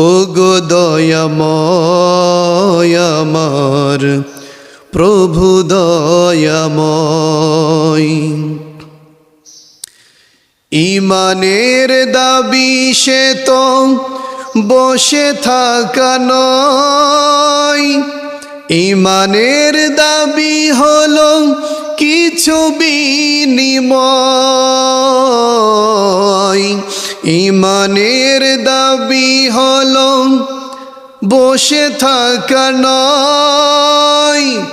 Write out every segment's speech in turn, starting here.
ও গো দয়াময় আমার, প্রভু দয়াময়। ইমানের দাবি সে তো বসে থাকা নয়। ইমানের দাবি হলো কিছু বিনিময়। ইমানের দাবি হলো, বসে থাকা নয়।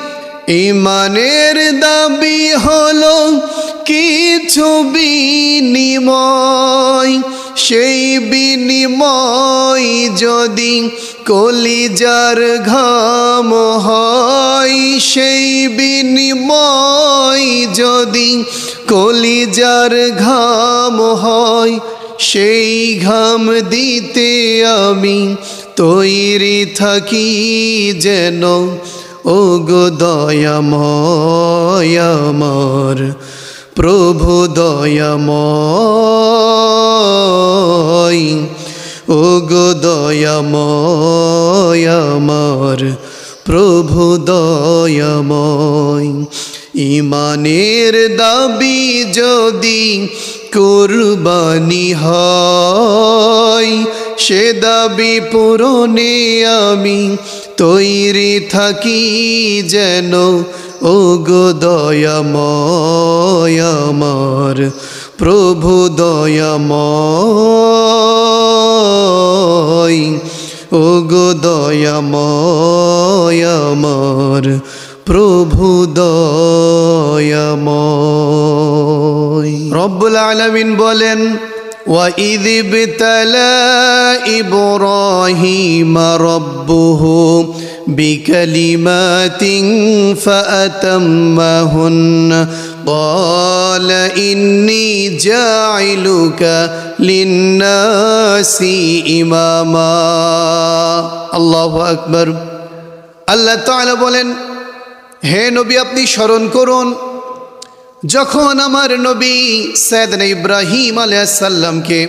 ইমানের দাবি হলো, কিছু বিনিময়। সেই বিনিময় যদি কলিজার ঘাম হয়, সেই বিনিময় যদি কলিজার ঘাম হয় সেই ঘাম দিতে আমি তৈরি থাকি যেন ও গো দয়াময় আমার, প্রভু দয়াময় ও গো প্রভু দয়াময়। ইমানের দাবি যদি কুরবানি হয়। সে দাবি পূরণে আমি তৈরি থাকি যেন ও গো দয়াময় আমার, প্রভু দয়াময়। ও গো আমার প্রভু দয়াময় রব্বুল আলমিন বলেন وإذ ابتلى إبراهيم ربه بكلمات فأتمهن قال إني جاعلك للناس إماما الله أكبر আল্লাহ তাআলা বলেন হে নবী, আপনি স্মরণ করুন, যখন আমার নবী সৈয়দনা ইব্রাহিম আলাইসাল্লামকে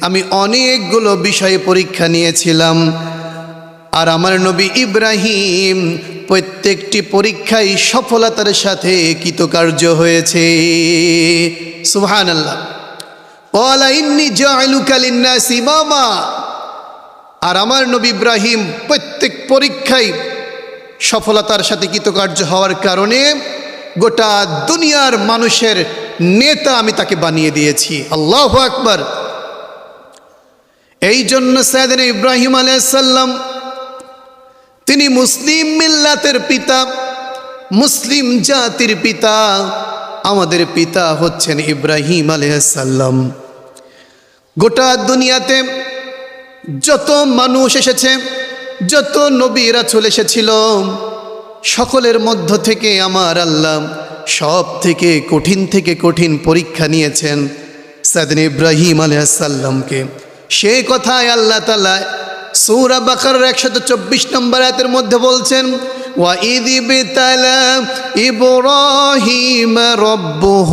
আমি অনেকগুলো বিষয়ে পরীক্ষা নিয়েছিলাম। আর আমার নবী ইব্রাহিম প্রত্যেকটি পরীক্ষায় সফলতার সাথে কৃতকার্য হয়েছে। সুহান আল্লাহ আর আমার নবী ইব্রাহিম প্রত্যেক পরীক্ষায় সফলতার সাথে কৃতকার্য হওয়ার কারণে গোটা দুনিয়ার মানুষের নেতা আমি তাকে বানিয়ে দিয়েছি। আল্লাহ আকবর। এই জন্য সৈয়দিন ইব্রাহিম আলাইসাল্লাম তিনি মুসলিম মিল্লাতের পিতা, মুসলিম জাতির পিতা, আমাদের পিতা হচ্ছেন ইব্রাহিম আলাইসাল্লাম গোটা দুনিয়াতে যত মানুষ এসেছে যত নবীরা চলে এসেছিল, সকলের মধ্য থেকে আমার আল্লাহ সব থেকে কঠিন থেকে কঠিন পরীক্ষা নিয়েছেন সাদিন ইব্রাহিম আলাইসাল্লামকে সে কথায় আল্লাহ তালা সৌরা বাকার একশত চব্বিশ নম্বর আয়াতের মধ্যে বলছেন وَإِذِ ابْتَلَى إِبْرَاهِيمَ رَبُّهُ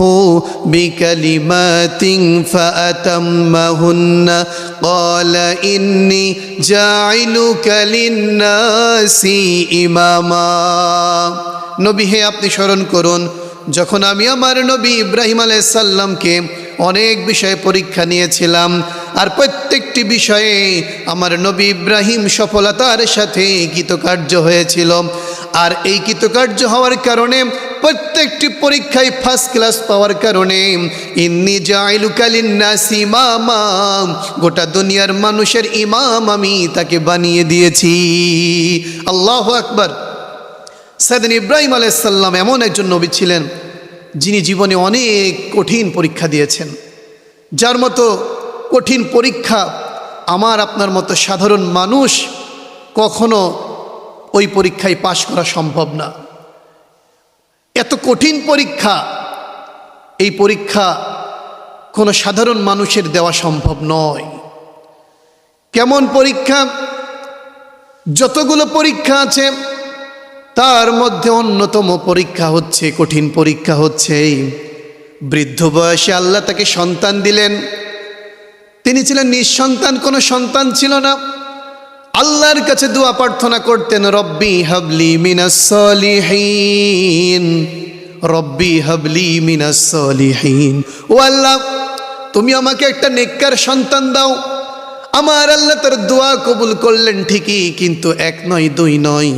بِكَلِمَاتٍ فَأَتَمَّهُنَّ قَالَ إِنِّي جَاعِلُكَ لِلنَّاسِ إِمَامًا নবী হে আপনি স্মরণ করুন যখন আমি আমার নবী ইব্রাহিম আলাইসাল্লামকে অনেক বিষয়ে পরীক্ষা নিয়েছিলাম আর প্রত্যেকটি বিষয়ে আমার নবী ইব্রাহিম সফলতার সাথে কৃতকার্য হয়েছিল আর এই কৃতকার্য হওয়ার কারণে, প্রত্যেকটি পরীক্ষায় ফার্স্ট ক্লাস পাওয়ার কারণে, ইন্নি গোটা দুনিয়ার মানুষের ইমাম আমি তাকে বানিয়ে দিয়েছি। আল্লাহ আকবর। সাদিন ইব্রাহিম আলাইসাল্লাম এমন একজন নবী ছিলেন, যিনি জীবনে অনেক কঠিন পরীক্ষা দিয়েছেন। যার মতো কঠিন পরীক্ষা আমার আপনার মতো সাধারণ মানুষ কখনো ওই পরীক্ষায় পাশ করা সম্ভব না। এত কঠিন পরীক্ষা, এই পরীক্ষা কোনো সাধারণ মানুষের দেওয়া সম্ভব নয়। কেমন পরীক্ষা? যতগুলো পরীক্ষা আছে, তার মধ্যে অন্যতম পরীক্ষা হচ্ছে, কঠিন পরীক্ষা হচ্ছে বৃদ্ধ বয়সে আল্লাহ তাকে সন্তান দিলেন। তিনি ছিলেন নিঃসন্তান, কোনো সন্তান ছিল না। আল্লাহর কাছে দোয়া প্রার্থনা করতেন, রব্বি হাবলি মিনাসলিহীন রব্বি হাবলি মিনাসলিহীন ও আল্লাহ, তুমি আমাকে একটা নেককার সন্তান দাও। আমার আল্লাহ তার দোয়া কবুল করলেন ঠিকই, কিন্তু এক নয়, দুই নয়।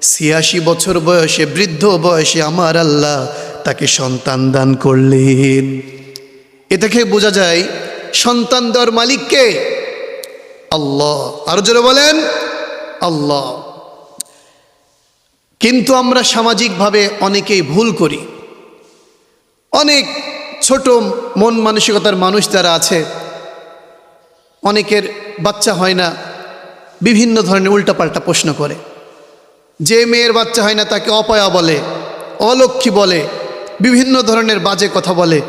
ছিয়াশি বছর বয়সে, বৃদ্ধ বয়সে আমার আল্লাহ তাকে সন্তান দান করলেন। এ থেকে বোঝা যায়, সন্তান দেওয়ার মালিককে আল্লাহ। আরও জোরে বলেন, আল্লাহ। কিন্তু আমরা সামাজিকভাবে অনেকেই ভুল করি। অনেক ছোট মন মানসিকতার মানুষ যারা আছে, অনেকের বাচ্চা হয় না, বিভিন্ন ধরনের উল্টাপাল্টা প্রশ্ন করে। যে মেয়ের বাচ্চা হয় না, তাকে অপয়া বলে, অলক্ষী বলে, বিভিন্ন ধরনের বাজে কথা বলে।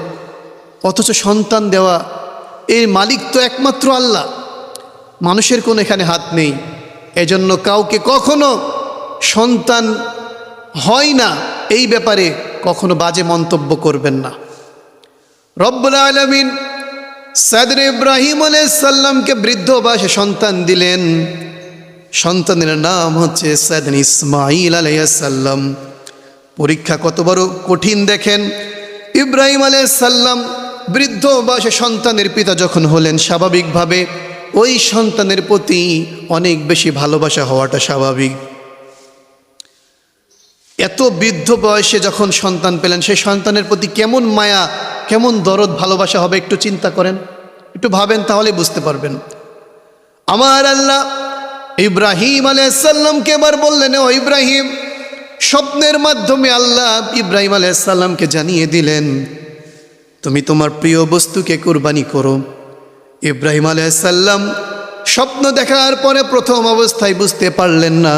অথচ সন্তান দেওয়া এর মালিক তো একমাত্র আল্লাহ। মানুষের কোনো এখানে হাত নেই। এজন্য কাউকে কখনো সন্তান হয় না এই ব্যাপারে কখনো বাজে মন্তব্য করবেন না। রব্বুল আলমিন সাদর ইব্রাহিম আলাইসাল্লামকে বৃদ্ধ বয়সে সন্তান দিলেন। সন্তানের নাম হচ্ছে সাদন ইসমাইল আলাইসাল্লাম পরীক্ষা কত বড় কঠিন দেখেন। ইব্রাহিম আলাইসাল্লাম বৃদ্ধ বয়সে সন্তানের পিতা যখন হলেন, স্বাভাবিকভাবে ওই সন্তানের প্রতি অনেক বেশি ভালোবাসা হওয়াটা স্বাভাবিক। এত বৃদ্ধ বয়সে যখন সন্তান পেলেন, সেই সন্তানের প্রতি কেমন মায়া, কেমন দরদ, ভালোবাসা হবে একটু চিন্তা করেন। একটু ভাবেন, তাহলে বুঝতে পারবেন। আমার আল্লাহ ইব্রাহিম আলাইসাল্লামকে এবার বললেন, ও ইব্রাহিম, স্বপ্নের মাধ্যমে আল্লাহ ইব্রাহিম আলাইসাল্লামকে জানিয়ে দিলেন, তুমি তোমার প্রিয় বস্তুকে কোরবানি করো। ইব্রাহিম আলাইসাল্লাম স্বপ্ন দেখার পরে প্রথম অবস্থায় বুঝতে পারলেন না।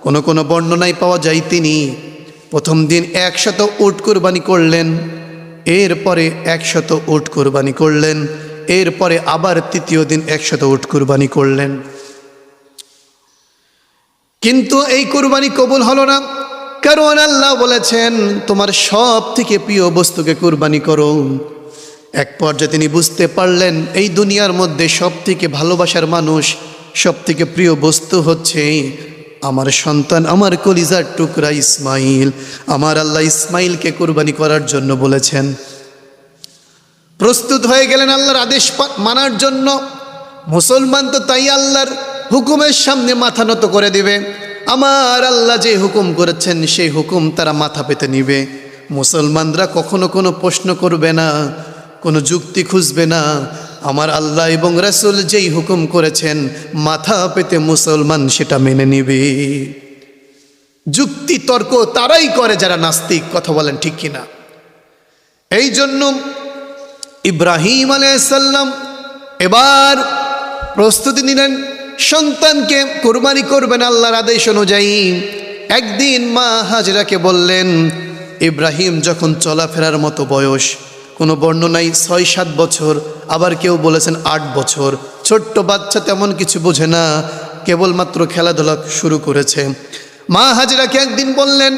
কোনো কোনো বর্ণনায় পাওয়া যায় তিনি প্রথম দিন একশত উট কোরবানি করলেন, এরপরে একশত উট কোরবানি করলেন, এরপরে আবার তৃতীয় দিন একশত উট কোরবানি করলেন। কিন্তু এই কোরবানি কবুল হলো না। কারণ আল্লাহ বলেছেন, তোমার সব থেকে প্রিয় বস্তুকে কোরবানি করো। এক পর্যায়ে তিনি বুঝতে পারলেন, এই দুনিয়ার মধ্যে সব থেকে ভালোবাসার মানুষ সব থেকে প্রিয় বস্তু হচ্ছে আমার সন্তান, আমার কলিজার টুকরা ইসমাইল। আমার আল্লাহ ইসমাইলকে কোরবানি করার জন্য বলেছেন। প্রস্তুত হয়ে গেলেন আল্লাহর আদেশ মানার জন্য। মুসলমান তো তাই আল্লাহর হুকুমের সামনে মাথা নত করে দিবে। আমার আল্লাহ যে হুকুম করেছেন, সেই হুকুম তারা মাথা পেতে নিবে। মুসলমানরা কখনো কোনো প্রশ্ন করবে না কোনো যুক্তি খুঁজবে না। আমার আল্লাহ এবং রাসুল যেই হুকুম করেছেন, মাথা পেতে মুসলমান সেটা মেনে নিবে। যুক্তি, তর্ক তারাই করে যারা নাস্তিক, কথা বলেন ঠিক কিনা। এই জন্য ইব্রাহিম আলাইসাল্লাম এবার প্রস্তুতি নিলেন, সন্তানকে কোরবানি করবেন আল্লাহর আদেশ অনুযায়ী। একদিন মা হাজরাকে বললেন, ইব্রাহিম, যখন চলাফেরার মতো বয়স কোনো বর্ণনায় ছয় সাত বছর। আবার কেউ বলেছেন আট বছর। ছোট্ট বাচ্চা তেমন কিছু বোঝে না, কেবলমাত্র খেলাধুলা শুরু করেছে। মা হাজিরাকে একদিন বললেন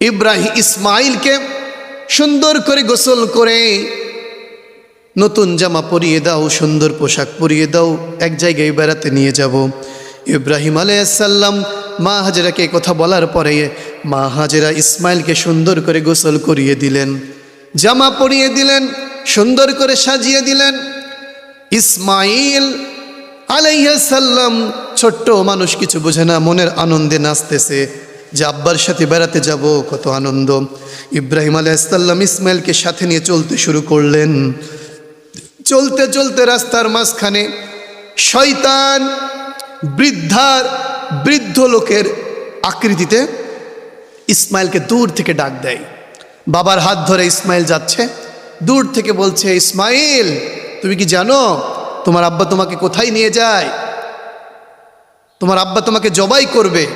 ইব্রাহিম ইসমাইলকে সুন্দর করে গোসল করে, নতুন জামা পরিয়ে দাও, সুন্দর পোশাক পরিয়ে দাও, এক জায়গায় বেড়াতে নিয়ে যাব। ইব্রাহিম আলাইসাল্লাম মা হাজেরাকে কথা বলার পরে মা হাজেরা ইসমাইলকে সুন্দর করে গোসল করিয়ে দিলেন। জামা পরিয়ে দিলেন, সুন্দর করে সাজিয়ে দিলেন। ইসমাইল আলাইসাল্লাম ছোট্ট মানুষ কিছু বোঝে না, মনের আনন্দে নাচতেছে। যে আব্বার সাথে বেড়াতে যাব, কত আনন্দ। ইব্রাহিম আলাইসাল্লাম ইসমাইলকে সাথে নিয়ে চলতে শুরু করলেন। চলতে চলতে রাস্তার মাঝখানে শয়তান, বৃদ্ধার, বৃদ্ধ লোকের আকৃতিতে ইসমাইলকে দূর থেকে ডাক দেয়। বাবার হাত ধরে ইসমাইল যাচ্ছে। দূর থেকে বলছে, ইসমাইল, তুমি কি জানো, তোমার আব্বা তোমাকে কোথায় নিয়ে যায়? তোমার আব্বা তোমাকে জবাই করবে।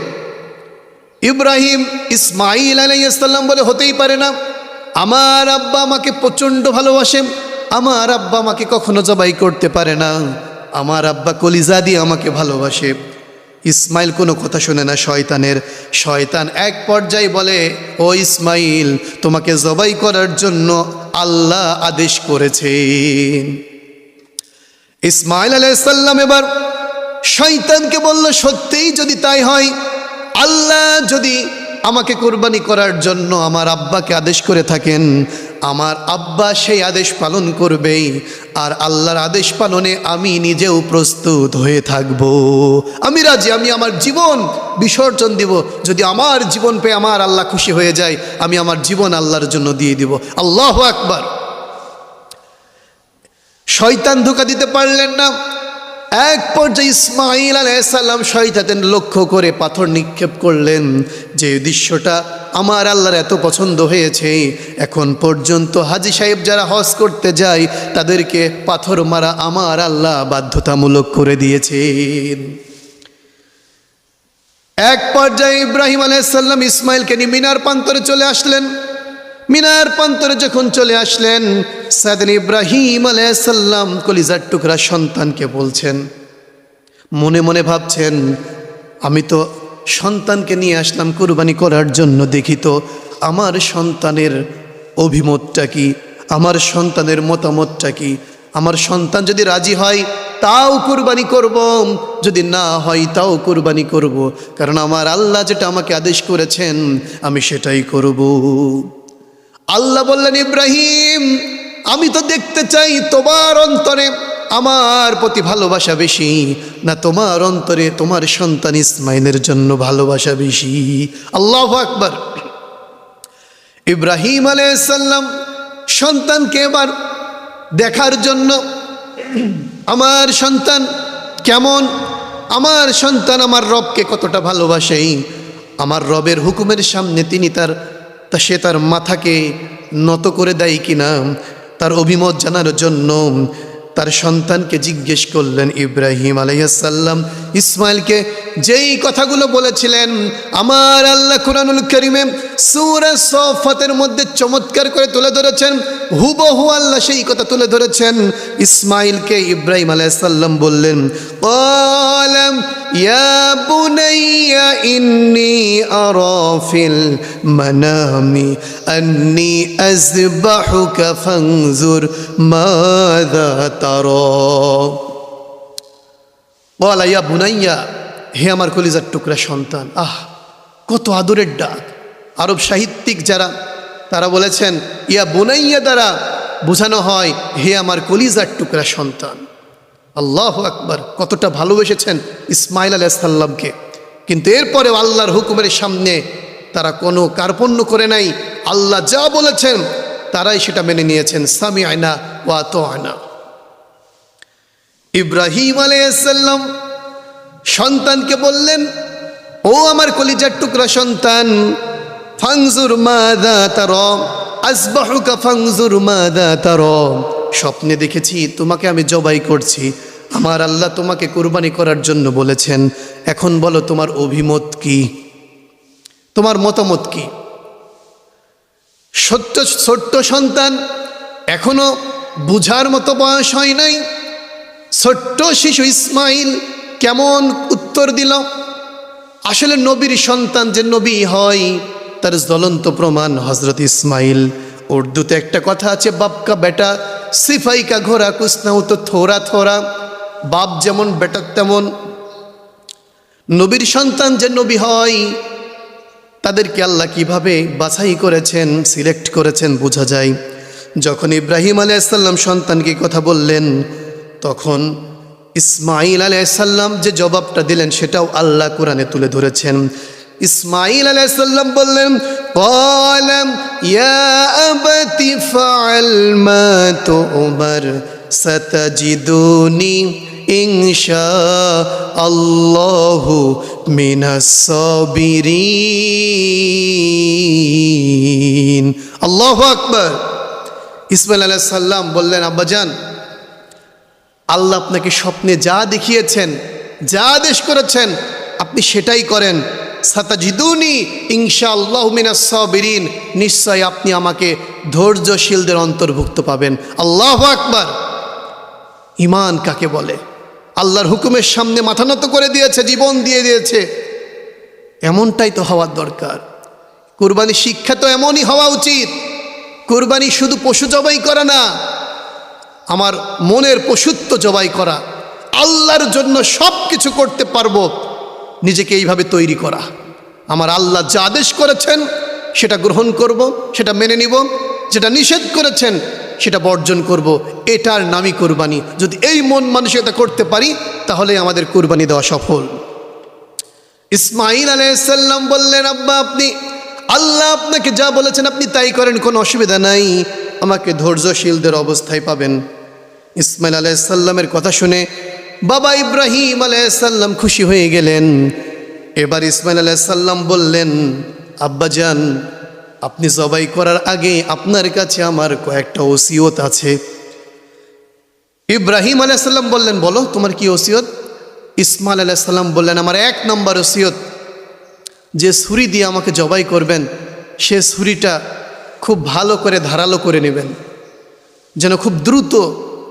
ইব্রাহিম ইসমাইল আলাইসাল্লাম বলে, হতেই পারে না। আমার আব্বা আমাকে প্রচণ্ড ভালোবাসে। আমার আব্বা আমাকে কখনো জবাই করতে পারে না। আমার আব্বা কলিজা দিয়ে আমাকে ভালোবাসে। ইসমাইল কোনো কথা শুনে না, শয়তানের। শয়তান এক পর্যায়ে বলে, ও ইসমাইল, তোমাকে জবাই করার জন্য আল্লাহ আদেশ করেছেন। ইসমাইল আলাইসাল্লাম এবার শয়তানকে বলল, সত্যিই যদি তাই হয়, আল্লাহ যদি আমাকে কোরবানি করার জন্য আমার আব্বাকে আদেশ করে থাকেন। আমার আব্বা সেই আদেশ পালন করবেই, আর আল্লাহর আদেশ পালনে আমি নিজেও প্রস্তুত হয়ে থাকব। আমি রাজি, আমি আমার জীবন বিসর্জন দিব। যদি আমার জীবন পেয়ে আমার আল্লাহ খুশি হয়ে যায়, আমি আমার জীবন আল্লাহর জন্য দিয়ে দিব। আল্লাহ আকবার। শয়তান ধোকা দিতে পারলেন না। এক পর্যায়ে ইসমাইল আলাইসাল্লাম শয়তাতেন লক্ষ্য করে পাথর নিক্ষেপ করলেন যে দৃশ্যটা আমার আল্লাহর এত পছন্দ হয়েছে। এখন পর্যন্ত হাজি সাহেব যারা হজ করতে যায়, তাদেরকে পাথর মারা আমার আল্লাহ বাধ্যতামূলক করে দিয়েছেন। এক পর্যায়ে ইব্রাহিম আলাইসাল্লাম ইসমাইলকে নিয়ে মিনার প্রান্তরে চলে আসলেন। মিনার প্রান্তরে যখন চলে আসলেন সাদিন ইব্রাহিম আলাইসাল্লাম কলিজার টুকরা সন্তানকে বলছেন, মনে মনে ভাবছেন, আমি তো সন্তানকে নিয়ে আসলাম কুরবানি করার জন্য, দেখি তো আমার সন্তানের অভিমতটা কি, আমার সন্তানের মতামতটা কি, আমার সন্তান যদি রাজি হয়, তাও কুরবানি করব, যদি না হয়, তাও কুরবানি করব, কারণ আমার আল্লাহ যেটা আমাকে আদেশ করেছেন, আমি সেটাই করব। আল্লাহ বললেন, ইব্রাহিম, আমি তো দেখতে চাই তোমার অন্তরে। আমার প্রতি ভালোবাসা বেশি না তোমার অন্তরে তোমার সন্তান ইসমাইলের জন্য ভালোবাসা বেশি? আল্লাহ আকবর। ইব্রাহিম আলাইসাল্লাম সন্তানকে এবার দেখার জন্য, আমার সন্তান কেমন? আমার সন্তান আমার রবকে কতটা ভালোবাসে? আমার রবের হুকুমের সামনে তিনি তার তা সে তার মাথাকে নত করে দেয় কিনা তার অভিমত জানার জন্য তার সন্তানকে জিজ্ঞেস করলেন ইব্রাহিম আলাইসাল্লাম ইসমাইলকে যেই কথাগুলো বলেছিলেন, আমার আল্লাহ কুরআনুল করিমে সুরা সফাতের মধ্যে চমৎকার করে তুলে ধরেছেন, হুবহু আল্লাহ সেই কথা তুলে ধরেছেন। ইসমাইলকে ইব্রাহিম আলাইসাল্লাম বললেন, আলম ইয়া বুনাইয়া ইন্নি আরাফিল মানামি আন্নি আযবাহুকা ফানজুর মাযা তারা। কলাইয়া বুনাইয়া, হে আমার কলিজার টুকরা সন্তান, আহ, কত আদরের ডাক। আরব সাহিত্যিক যারা, তারা বলেছেন, ইয়া বুনাইয়া দ্বারা বোঝানো হয়, হে আমার কলিজার টুকরা সন্তান। আল্লাহ আকবার, কতটা ভালোবেসেছেন ইসমাইল আলাইসাল্লামকে কিন্তু এরপরেও আল্লাহর হুকুমের সামনে তারা কোনো কার্পণ্য করে নাই। আল্লাহ যা বলেছেন, তারাই সেটা মেনে নিয়েছেন। সামি আয়না ওয়া তো আয়না ইব্রাহিম আলাইসাল্লাম সন্তানকে বললেন, ও আমার কলিজার টুকরা সন্তান ফাংজুর মাদা তার আসবাহুকা ফাংজুর মাদা তার। স্বপ্নে দেখেছি, তোমাকে আমি জবাই করছি। আমার আল্লাহ তোমাকে কোরবানি করার জন্য বলেছেন। এখন বলো, তোমার অভিমত কি? তোমার মতামত কি? সত্য, ছোট্ট সন্তান, এখনও বুঝার মতো বয়স হয় নাই। ছোট্ট শিশু ইসমাইল কেমন উত্তর দিল? আসলে নবীর সন্তান যে নবী হয়, তার জ্বলন্ত প্রমাণ হজরত ইসমাইল। উর্দুতে একটা কথা আছে, বাপকা বেটা সিফাই কা ঘোরা কুসনাও তো থোরা থোরা বাপ যেমন বেটার তেমন। নবীর সন্তান যে নবী হয়, তাদেরকে আল্লাহ কীভাবে বাছাই করেছেন, সিলেক্ট করেছেন, বোঝা যায়। যখন ইব্রাহিম আলাইসাল্লাম সন্তানকে কথা বললেন তখন ইসমাইল আলাইসাল্লাম যে জবাবটা দিলেন সেটাও আল্লাহ কোরআনে তুলে ধরেছেন। ইসমাইল আলাইসাল্লাম বললেন, কলম, ইয়া ইসমাইল আলাইহিস সাল্লাম বললেন, আব্বাজান আল্লাহ আপনাকে স্বপ্নে যা দেখিয়েছেন, যা আদেশ করেছেন, আপনি সেটাই করেন। সাতাজিদুনি ইনশা আল্লাহ মিনাসবিরিন নিশ্চয় আপনি আমাকে ধৈর্যশীলদের অন্তর্ভুক্ত পাবেন। আল্লাহ আকবার। ইমান কাকে বলে? আল্লাহর হুকুমের সামনে মাথা নত করে দিয়েছে, জীবন দিয়ে দিয়েছে। এমনটাই তো হওয়ার দরকার। কুরবানি শিক্ষা তো এমনই হওয়া উচিত। কুরবানি শুধু পশু জবাই করা না আমার মনের পশুত্ব জবাই করা, আল্লাহর জন্য সব কিছু করতে পারব, নিজেকে এইভাবে তৈরি করা। আমার আল্লাহ যা আদেশ করেছেন, সেটা গ্রহণ করব, সেটা মেনে নিব, যেটা নিষেধ করেছেন, সেটা বর্জন করব। এটার নামই কোরবানি। যদি এই মন মানসিকতা করতে পারি, তাহলে আমাদের কোরবানি দেওয়া সফল। ইসমাইল আলাইসাল্লাম বললেন, আব্বা, আপনি, আল্লাহ আপনাকে যা বলেছেন, আপনি তাই করেন, কোনো অসুবিধা নাই। আমাকে ধৈর্যশীলদের অবস্থায় পাবেন। ইসমাইল আলাইসাল্লামের কথা শুনে বাবা ইব্রাহিম আলাইসাল্লাম খুশি হয়ে গেলেন। এবার ইসমাইল আলাইসাল্লাম বললেন আব্বাজান আপনি জবাই করার আগে আপনার কাছে আমার কয়েকটা ওসিয়ত আছে। ইব্রাহিম আলাইসাল্লাম বললেন, বলো, তোমার কি ওসিয়ত? ইসমাইল আলাইসাল্লাম বললেন, আমার এক নম্বর ওসিয়ত, যে ছুরি দিয়ে আমাকে জবাই করবেন, সে ছুরিটা খুব ভালো করে ধারালো করে নেবেন, যেন খুব দ্রুত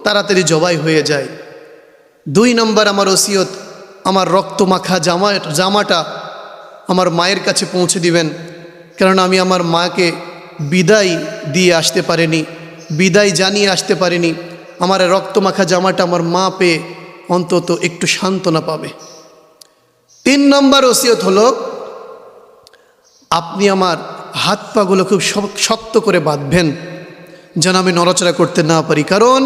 তাড়াতাড়ি জবাই হয়ে যায়। দুই নম্বর আমার ওসিয়ত, আমার রক্ত মাখা জামা, জামাটা আমার মায়ের কাছে পৌঁছে দিবেন। কারণ আমি আমার মাকে বিদায় দিয়ে আসতে পারিনি, বিদায় জানিয়ে আসতে পারিনি। আমার রক্ত মাখা জামাটা আমার মা পেয়ে অন্তত একটু সান্ত্বনা পাবে। তিন নম্বর ওসিয়ত হলো, আপনি আমার হাত পাগুলো খুব শক্ত করে বাঁধবেন, যেন আমি নড়াচড়া করতে না পারি। কারণ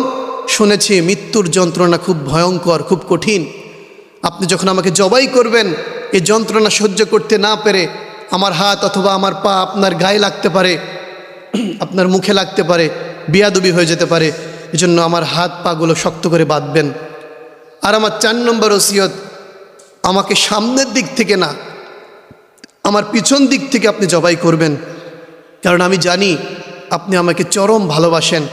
শুনেছি মৃত্যুর যন্ত্রণা খুব ভয়ঙ্কর, খুব কঠিন। আপনি যখন আমাকে জবাই করবেন, এই যন্ত্রণা সহ্য করতে না পেরে আমার হাত অথবা আমার পা আপনার গায়ে লাগতে পারে, আপনার মুখে লাগতে পারে, বিয়াদুবি হয়ে যেতে পারে, এজন্য আমার হাত পাগুলো শক্ত করে বাঁধবেন। আর আমার চার নম্বর ওসিয়ত, আমাকে সামনের দিক থেকে না, আমার পিছন দিক থেকে আপনি জবাই করবেন। কারণ আমি জানি আপনি আমাকে চরম ভালোবাসেন,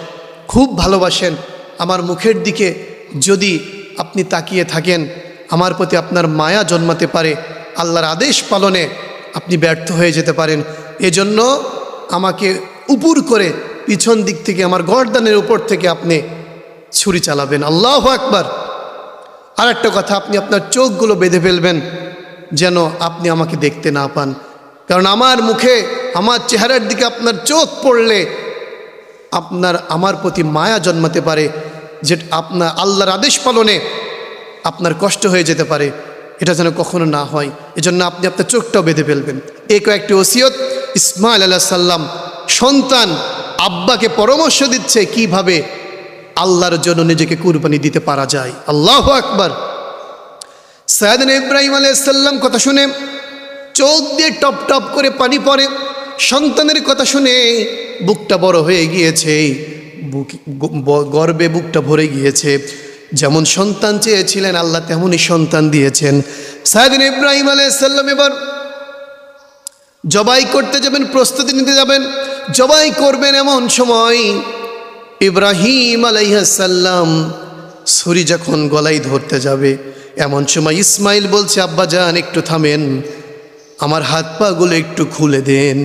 খুব ভালোবাসেন। আমার মুখের দিকে যদি আপনি তাকিয়ে থাকেন, আমার প্রতি আপনার মায়া জন্মাতে পারে, আল্লাহর আদেশ পালনে আপনি ব্যর্থ হয়ে যেতে পারেন। এজন্য আমাকে উপর করে পিছন দিক থেকে, আমার গর্দানের উপর থেকে আপনি ছুরি চালাবেন। আল্লাহ আকবার। আর একটা কথা, আপনি আপনার চোখগুলো বেঁধে ফেলবেন যেন আপনি আমাকে দেখতে না পান। কারণ আমার মুখে, আমার চেহারার দিকে আপনার চোখ পড়লে আপনার, আমার প্রতি মায়া জন্মাতে পারে যে আপনার আল্লাহর আদেশ পালনে আপনার কষ্ট হয়ে যেতে পারে। এটা যেন কখনো না হয়। এজন্য আপনি আপনার চোখটাও বেঁধে ফেলবেন। এই কয়েকটি ওসিয়ত। ইসমাইল আল্লাহ সাল্লাম সন্তান আব্বাকে পরামর্শ দিচ্ছে কীভাবে আল্লাহর জন্য নিজেকে কুরবানি দিতে পারা যায়। আল্লাহ আকবার। সৈয়দিন ইব্রাহিম আলাইসাল্লাম কথা শুনে চোখ দিয়ে টপ টপ করে পানি পড়ে। সন্তানের কথা শুনে বুকটা বড় হয়ে গিয়েছে। বুক গর্বে বুকটা ভরে গিয়েছে। যেমন সন্তান চেয়েছিলেন, আল্লাহ তেমনই সন্তান দিয়েছেন। সায়দিন ইব্রাহিম আলাইসাল্লাম এবার জবাই করতে যাবেন, প্রস্তুতি নিতে যাবেন। জবাই করবেন এমন সময় ইব্রাহিম আলাইহাসাল্লাম ছুরি যখন গলায় ধরতে যাবে, এমন সময় ইসমাইল বলছে, আব্বা, যান, একটু থামেন। আমার হাত পাগুলো একটু খুলে দেন।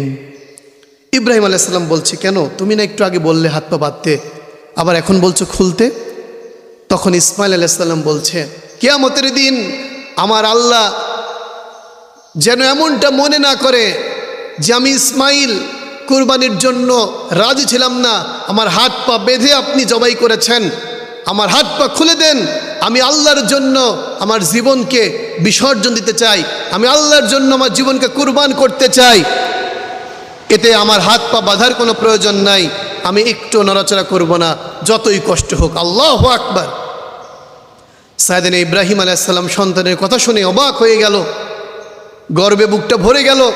ইব্রাহিম আলাইসাল্লাম বলছে, কেন? তুমি না একটু আগে বললে হাত পা বাঁধতে, আবার এখন বলছো খুলতে? তখন ইসমাইল আলাইসাল্লাম বলছে, কেয়ামতের দিন আমার আল্লাহ যেন এমনটা মনে না করে যে আমি ইসমাইল, কুরবানির জন্য রাজি ছিলাম না। আমার হাত পা বেঁধে আপনি জবাই করেছেন। আমার হাত পা খুলে দেন, আমি আল্লাহর জন্য আমার জীবনকে বিসর্জন দিতে চাই, আমি আল্লাহর জন্য আমার জীবনকে কুরবান করতে চাই। এতে আমার হাত পা বাঁধার কোনো প্রয়োজন নাই, আমি একটু নড়াচড়া করব না, যতই কষ্ট হোক। আল্লাহ আকবার। সায়দিন ইব্রাহিম আলাইসাল্লাম সন্তানের কথা শুনে অবাক হয়ে গেল, গর্বে বুকটা ভরে গেল।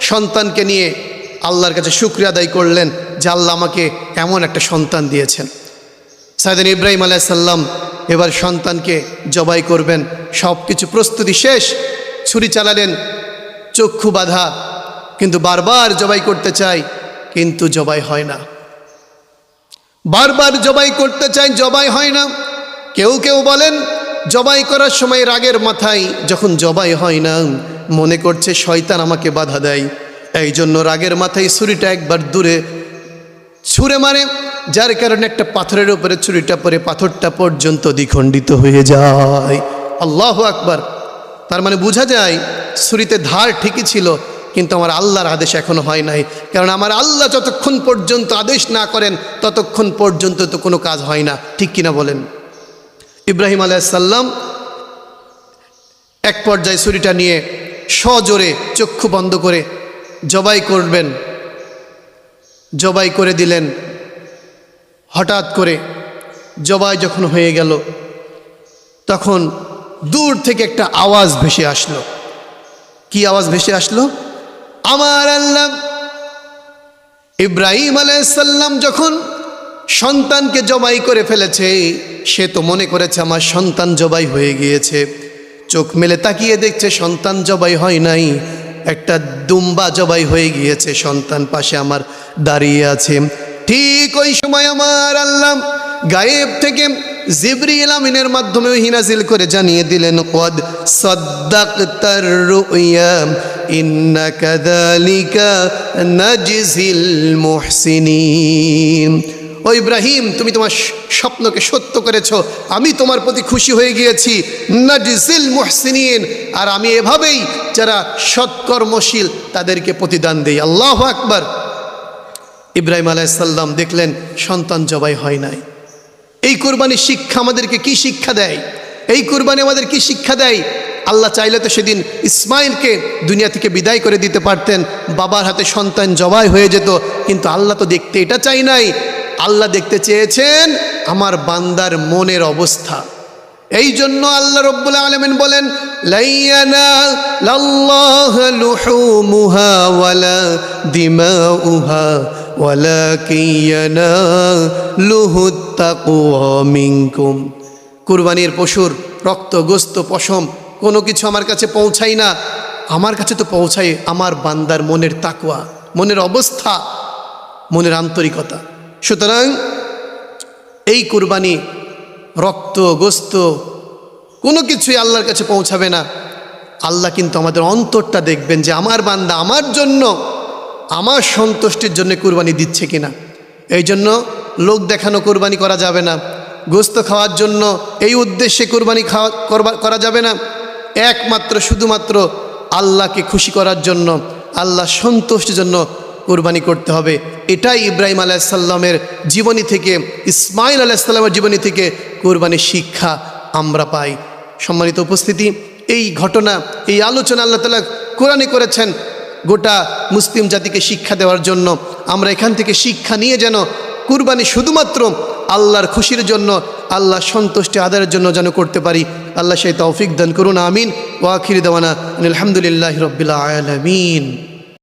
সন্তানকে নিয়ে আল্লাহর কাছে শুক্রিয়া আদায় করলেন যে আল্লাহ আমাকে এমন একটা সন্তান দিয়েছেন। সাইদিন ইব্রাহিম আলাইসাল্লাম এবার সন্তানকে জবাই করবেন। সব কিছু প্রস্তুতি শেষ, ছুরি চালালেন, চক্ষু বাধা, কিন্তু বারবার জবাই করতে চাই কিন্তু জবাই হয় না। বারবার জবাই করতে চাই জবাই হয় না। কেউ কেউ বলেন, জবাই করার সময় রাগের মাথায় যখন জবাই হয় না, মনে করছে শয়তান আমাকে বাধা দেয়। এই জন্য রাগের মাথায় ছুরিটা একবার দূরে ছুঁড়ে মারে। যার কারণে একটা পাথরের উপরে ছুরিটা পরে পাথরটা পর্যন্ত দ্বিখণ্ডিত হয়ে যায়। আল্লাহ আকবার। তার মানে বোঝা যায়, ছুরিতে ধার ঠিকই ছিল, কিন্তু আমার আল্লাহর আদেশ এখনও হয় নাই। কারণ আমার আল্লাহ যতক্ষণ পর্যন্ত আদেশ না করেন, ততক্ষণ পর্যন্ত তো কোনো কাজ হয় না। ঠিক কিনা বলেন? ইব্রাহিম আলাইসাল্লাম এক পর্যায়ে ছুরিটা নিয়ে সজোরে চক্ষু বন্ধ করে জবাই করবেন। জবাই করে দিলেন। হঠাৎ করে জবাই যখন হয়ে গেল, তখন দূর থেকে একটা আওয়াজ ভেসে আসলো। কি আওয়াজ ভেসে আসলো? আমার আল্লাহ ইব্রাহিম আলাইসাল্লাম যখন সন্তানকে জবাই করে ফেলেছে, সে তো মনে করেছে আমার সন্তান জবাই হয়ে গিয়েছে। চোখ মেলে তাকিয়ে দেখছে সন্তান জবাই হয় নাই, একটা দুম্বা জবাই হয়ে গিয়েছে সন্তান পাশে আমার দাঁড়িয়ে আছে। ঠিক ওই সময় আমার আল্লাহ গায়েব থেকে জিবরিল আমিনের মাধ্যমে হিনাজিল করে জানিয়ে দিলেন কদ সদ্দাকতার রুইয়া ও ইব্রাহিম, তুমি তোমার স্বপ্নকে সত্য করেছ, আমি তোমার প্রতি খুশি হয়ে গিয়েছি, নাজিজিল মুহসিনিন। আর আমি এভাবেই যারা সৎকর্মশীল তাদেরকে প্রতিদান দেই। আল্লাহ আকবার। ইব্রাহিম আলাইসাল্লাম দেখলেন, সন্তান জবাই হয় নাই। এই কোরবানির শিক্ষা আমাদেরকে কি শিক্ষা দেয়? এই কোরবানি আমাদের কি শিক্ষা দেয়? আল্লাহ চাইলে তো সেদিন ইসমাইলকে দুনিয়া থেকে বিদায় করে দিতে পারতেন, বাবার হাতে সন্তান জবাই হয়ে যেত, কিন্তু আল্লাহ তো দেখতে এটা চাই নাই। আল্লাহ দেখতে চেয়েছেন আমার বান্দার মনের অবস্থা। এই জন্য আল্লাহ রব্বুল আলমিন বলেন লাইয়ানা মিনকুম। কুরবানির পশুর রক্ত, গোস্ত, পশম কোনো কিছু আমার কাছে পৌঁছাই না। আমার কাছে তো পৌঁছায় আমার বান্দার মনের তাকওয়া মনের অবস্থা, মনের আন্তরিকতা। সুতরাং এই কুরবানি রক্ত, গোস্ত কোনো কিছুই আল্লাহর কাছে পৌঁছাবে না। আল্লাহ কিন্তু আমাদের অন্তরটা দেখবেন যে আমার বান্দা আমার জন্য আমার সন্তুষ্টির জন্য কুরবানি দিচ্ছে কিনা? এই জন্য লোক দেখানো কুরবানি করা যাবে না। গোস্ত খাওয়ার জন্য এই উদ্দেশ্যে কুরবানি খাওয়া করা যাবে না। একমাত্র, শুধুমাত্র আল্লাহকে খুশি করার জন্য, আল্লাহ সন্তুষ্টির জন্য কোরবানি করতে হবে। এটাই ইব্রাহিম আলাইসাল্লামের জীবনী থেকে ইসমাইল আলাইসাল্লামের জীবনী থেকে কোরবানির শিক্ষা আমরা পাই। সম্মানিত উপস্থিতি, এই ঘটনা, এই আলোচনা আল্লাহ তালা কোরআনে করেছেন। গোটা মুসলিম জাতিকে শিক্ষা দেওয়ার জন্য, আমরা এখান থেকে শিক্ষা নিয়ে যেন কুরবানি শুধুমাত্র আল্লাহর খুশির জন্য, আল্লাহ সন্তুষ্টি আদায়ের জন্য যেন করতে পারি। আল্লাহ সেই তৌফিক দান করুন, আমিন। ওয়াখির দেওয়ানা আলহামদুলিল্লাহ রবিল্লা আলমিন।